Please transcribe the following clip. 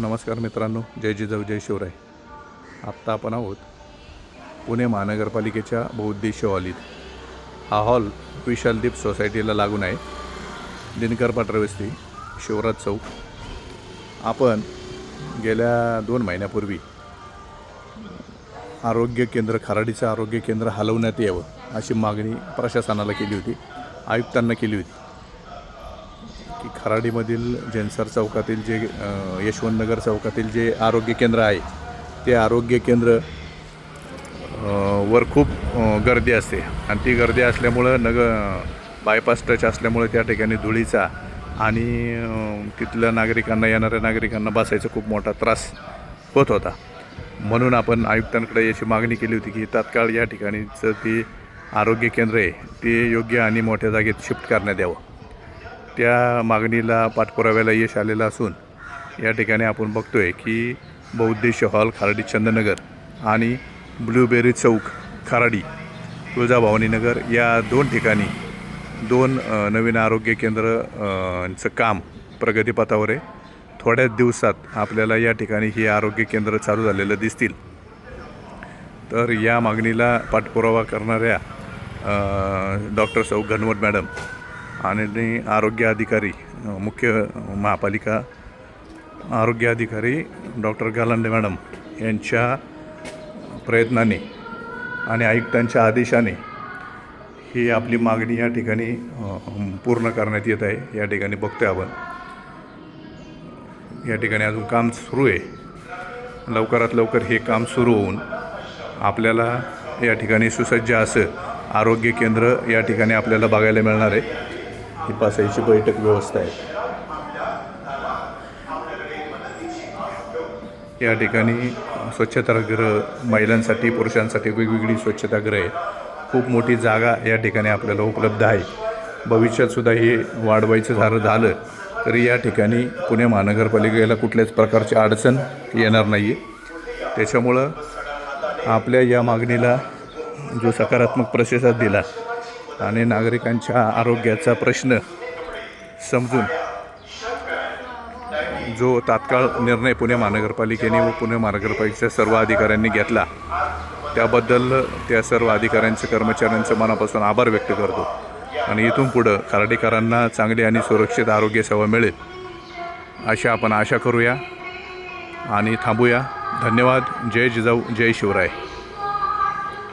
नमस्कार मित्रांनो जय जिजाऊ जय शिवराय. आत्ता आपण आहोत पुणे महानगरपालिकेच्या बहुद्देशीय हॉलीत हा हॉल विशालदीप सोसायटीला लागून आहे. दिनकर पाटरवस्ती शिवराज चौक. आपण गेल्या दोन महिन्यापूर्वी आरोग्य केंद्र खराडीचं आरोग्य केंद्र हलवण्यात यावं अशी मागणी प्रशासनाला केली होती आयुक्तांना केली होती. की खराडीमधील जेनसर चौकातील जे यशवंतनगर चौकातील जे आरोग्य केंद्र आहे ते आरोग्य केंद्र वर खूप गर्दी असते. आणि ती गर्दी असल्यामुळं नग बायपास टच असल्यामुळे त्या ठिकाणी धुळीचा आणि तिथल्या नागरिकांना येणाऱ्या नागरिकांना बसायचा खूप मोठा त्रास होत होता. म्हणून आपण आयुक्तांकडे याची मागणी केली होती की तात्काळ या ठिकाणीचं ती आरोग्य केंद्र आहे ते योग्य आणि मोठ्या जागेत शिफ्ट करण्यात यावं. त्या मागणीला पाठपुराव्याला यश आलेलं असून या ठिकाणी आपण बघतो आहे की बौद्धेश हॉल खराडी चंदनगर आणि ब्लूबेरी चौक खराडी तुळजाभवानीनगर या दोन ठिकाणी दोन नवीन आरोग्य केंद्र चं काम प्रगतीपथावर आहे. थोड्याच दिवसात आपल्याला या ठिकाणी ही आरोग्य केंद्र चालू झालेलं दिसतील. तर या मागणीला पाठपुरावा करणाऱ्या डॉक्टर सौ घनवट मॅडम आणि आरोग्य अधिकारी मुख्य महापालिका आरोग्य अधिकारी डॉक्टर गालांडे मॅडम यांच्या प्रयत्नाने आणि आयुक्तांच्या आदेशाने ही आपली मागणी या ठिकाणी पूर्ण करण्यात येत आहे. या ठिकाणी बघतो आहे आपण. या ठिकाणी अजून काम सुरू आहे. लवकरात लवकर हे काम सुरू होऊन आपल्याला या ठिकाणी सुसज्ज असं आरोग्य केंद्र या ठिकाणी आपल्याला बघायला मिळणार आहे. ही बसायची बैठक व्यवस्था आहे. या ठिकाणी स्वच्छतागृह महिलांसाठी पुरुषांसाठी वेगवेगळी स्वच्छतागृह आहे खूप मोठी जागा या ठिकाणी आपल्याला उपलब्ध आहे. भविष्यातसुद्धा हे वाढवायचं झालं झालं तरी या ठिकाणी पुणे महानगरपालिकेला कुठल्याच प्रकारची अडचण येणार नाही आहे त्याच्यामुळं आपल्या या मागणीला जो सकारात्मक प्रतिसाद दिला आणि नागरिकांच्या आरोग्याचा प्रश्न समजून जो तात्काळ निर्णय पुणे महानगरपालिकेने व पुणे महानगरपालिकेच्या सर्व अधिकाऱ्यांनी घेतला त्याबद्दल त्या सर्व अधिकाऱ्यांचं कर्मचाऱ्यांचं मनापासून आभार व्यक्त करतो. आणि इथून पुढं खराडीकरांना चांगली आणि सुरक्षित आरोग्य सेवा मिळेल अशा आपण आशा करूया आणि थांबूया. धन्यवाद. जय जिजाऊ जय शिवराय.